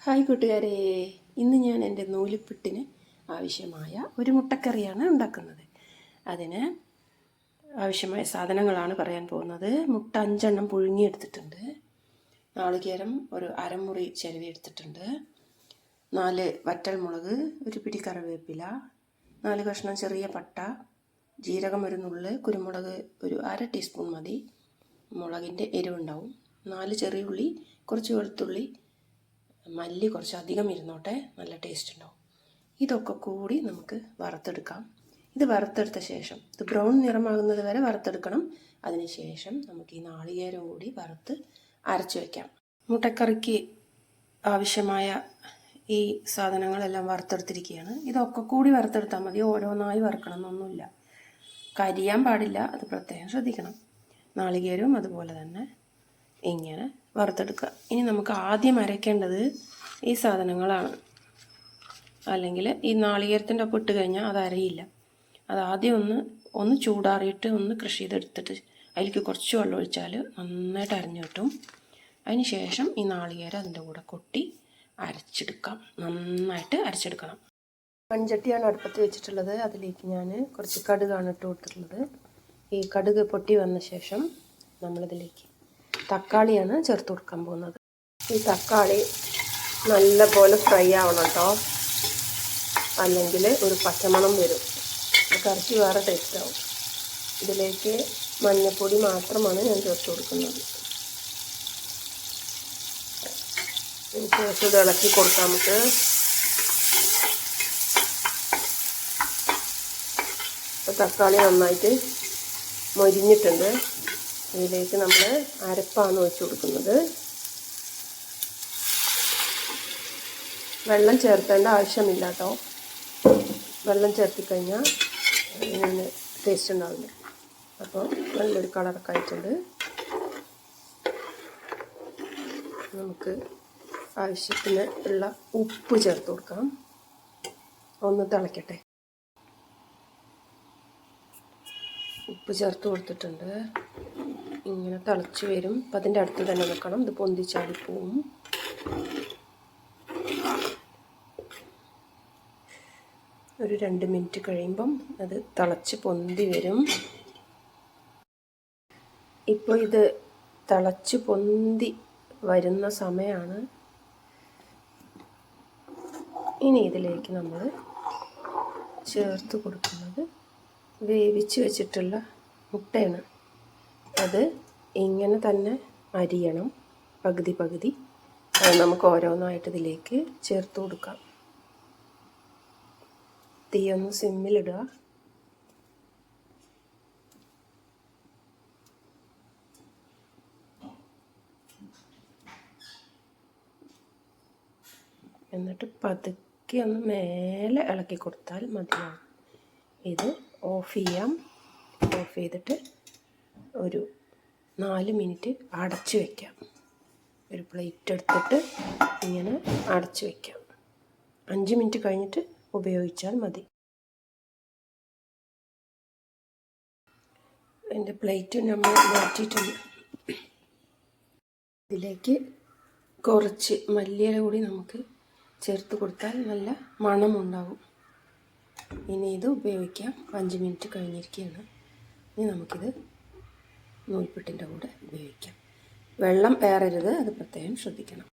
Hi കൂട്ടുകാരെ. ഇന്ന് ഞാൻ എന്റെ നൂലിപ്പിട്ടിന് ആവശ്യമായ ഒരു മുട്ടക്കറിയാണ് ഉണ്ടാക്കുന്നത്. അതിന് ആവശ്യമായ സാധനങ്ങളാണ് പറയാൻ പോകുന്നത്. മുട്ട അഞ്ചെണ്ണം പുഴുങ്ങിയെടുത്തിട്ടുണ്ട്. നാളികേരം ഒരു അരമുറി ചെലവി എടുത്തിട്ടുണ്ട്. നാല് വറ്റൽ മുളക് ഒരു പിടി കറിവേപ്പില നാല് കഷ്ണം ചെറിയ പട്ട ജീരകം ഒരു നുള്ള് കുരുമുളക് ഒരു അര ടീസ്പൂൺ മതി. മുളകിന്റെ എരിവുണ്ടാവും. നാല് ചെറിയ ഉള്ളി കുറച്ച് വെളുത്തുള്ളി മല്ലി കുറച്ച് അധികം ഇരുന്നോട്ടെ നല്ല ടേസ്റ്റ് ഉണ്ടാവും. ഇതൊക്കെ കൂടി നമുക്ക് വറുത്തെടുക്കാം. ഇത് വറുത്തെടുത്ത ശേഷം ഇത് ബ്രൗൺ നിറമാകുന്നത് വരെ വറുത്തെടുക്കണം. അതിനുശേഷം നമുക്ക് ഈ നാളികേരം കൂടി വറുത്ത് അരച്ച് വയ്ക്കാം മുട്ടക്കറിക്ക് ആവശ്യമായ ഈ സാധനങ്ങളെല്ലാം വറുത്തെടുത്തിരിക്കുകയാണ്. ഇതൊക്കെ കൂടി വറുത്തെടുത്താൽ മതി. ഓരോന്നായി വറുക്കണം എന്നൊന്നുമില്ല കരിയാൻ പാടില്ല. അത് പ്രത്യേകം ശ്രദ്ധിക്കണം. നാളികേരവും അതുപോലെ തന്നെ ഇങ്ങനെ വറുത്തെടുക്കുക. ഇനി നമുക്ക് ആദ്യം അരയ്ക്കേണ്ടത് ഈ സാധനങ്ങളാണ്. അല്ലെങ്കിൽ ഈ നാളികേരത്തിന്റെ ഒപ്പം ഇട്ട് കഴിഞ്ഞാൽ അത് അരയില്ല. അത് ആദ്യം ഒന്ന് ഒന്ന് ചൂടാറിയിട്ട് ഒന്ന് കൃഷി ചെയ്തെടുത്തിട്ട് അതിലേക്ക് കുറച്ച് വെള്ളം ഒഴിച്ചാൽ നന്നായിട്ട് അരഞ്ഞു കിട്ടും. അതിന് ശേഷം ഈ നാളികേരം അതിന്റെ കൂടെ കൊട്ടി അരച്ചെടുക്കാം. നന്നായിട്ട് അരച്ചെടുക്കണം. മൺചട്ടിയാണ് അടുപ്പത്ത് വെച്ചിട്ടുള്ളത്. അതിലേക്ക് ഞാൻ കുറച്ച് കടുകാണ് ഇട്ട് കൊടുത്തിട്ടുള്ളത്. ഈ കടുക് പൊട്ടി വന്ന ശേഷം നമ്മളിതിലേക്ക് തക്കാളിയാണ് ചേർത്ത് കൊടുക്കാൻ പോകുന്നത്. ഈ തക്കാളി നല്ല പോലെ ഫ്രൈ ആവണം കേട്ടോ അല്ലെങ്കിൽ ഒരു പച്ചമണം വരും. കറക്കി വേറെ ടേസ്റ്റ് ആവും. ഇതിലേക്ക് മഞ്ഞൾപ്പൊടി മാത്രമാണ് ഞാൻ ചേർത്ത് കൊടുക്കുന്നത്. ശേഷം ഇളക്കി കൊടുക്കാം നമുക്ക്. തക്കാളി നന്നായിട്ട് മൊരിഞ്ഞിട്ടുണ്ട്. ഇതിലേക്ക് നമ്മൾ അരപ്പാണ് ഒഴിച്ചു കൊടുക്കുന്നത്. വെള്ളം ചേർക്കേണ്ട ആവശ്യമില്ല കേട്ടോ. വെള്ളം ചേർത്തിക്കഴിഞ്ഞാൽ ഇതിന് ടേസ്റ്റ് ഉണ്ടാവില്ല. അപ്പോൾ നല്ലൊരു കളറൊക്കെ ആയിട്ടുണ്ട്. നമുക്ക് ആവശ്യത്തിന് ഉള്ള ഉപ്പ് ചേർത്ത് കൊടുക്കാം. ഒന്ന് തിളയ്ക്കട്ടെ ഉപ്പ് ചേർത്ത് കൊടുത്തിട്ടുണ്ട്. തിളച്ച് വരും. അപ്പം അതിന്റെ അടുത്ത് തന്നെ വെക്കണം. ഇത് പൊന്തിച്ചാടി പോവും. ഒരു രണ്ട് മിനിറ്റ് കഴിയുമ്പം അത് തിളച്ച് പൊന്തി വരും. ഇപ്പോൾ ഇത് തിളച്ച് പൊന്തി വരുന്ന സമയമാണ് ഇനി ഇതിലേക്ക് നമ്മൾ ചേർത്ത് കൊടുക്കുന്നത് വേവിച്ച് വെച്ചിട്ടുള്ള മുട്ടയാണ്. അത് ഇങ്ങനെ തന്നെ അരിയണം പകുതി പകുതി. നമുക്ക് ഓരോന്നായിട്ട് ഇതിലേക്ക് ചേർത്ത് കൊടുക്കാം. തീ ഒന്ന് സിമ്മിലിടുക എന്നിട്ട് പതുക്കെ ഒന്ന് മേലെ ഇളക്കി കൊടുത്താൽ മതിയാവും. ഇത് ഓഫ് ചെയ്യാം. ഓഫ് ചെയ്തിട്ട് ഒരു നാല് മിനിറ്റ് അടച്ചു വയ്ക്കാം ഒരു പ്ലേറ്റ് എടുത്തിട്ട് ഇങ്ങനെ അടച്ചു വയ്ക്കാം അഞ്ച് മിനിറ്റ് കഴിഞ്ഞിട്ട് ഉപയോഗിച്ചാൽ മതി. എന്റെ പ്ലേറ്റ് നമ്മൾ മാറ്റിയിട്ടുണ്ട്. ഇതിലേക്ക് കുറച്ച് മല്ലിയില കൂടി നമുക്ക് ചേർത്ത് കൊടുത്താൽ നല്ല മണമുണ്ടാവും. ഇനി ഇത് ഉപയോഗിക്കാം. അഞ്ച് മിനിറ്റ് കഴിഞ്ഞിരിക്കുകയാണ്. ഇനി നമുക്കിത് നൂൽപ്പെട്ടിന്റെ കൂടെ ഉപയോഗിക്കാം. വെള്ളം പേറരുത് അത് പ്രത്യേകം ശ്രദ്ധിക്കണം.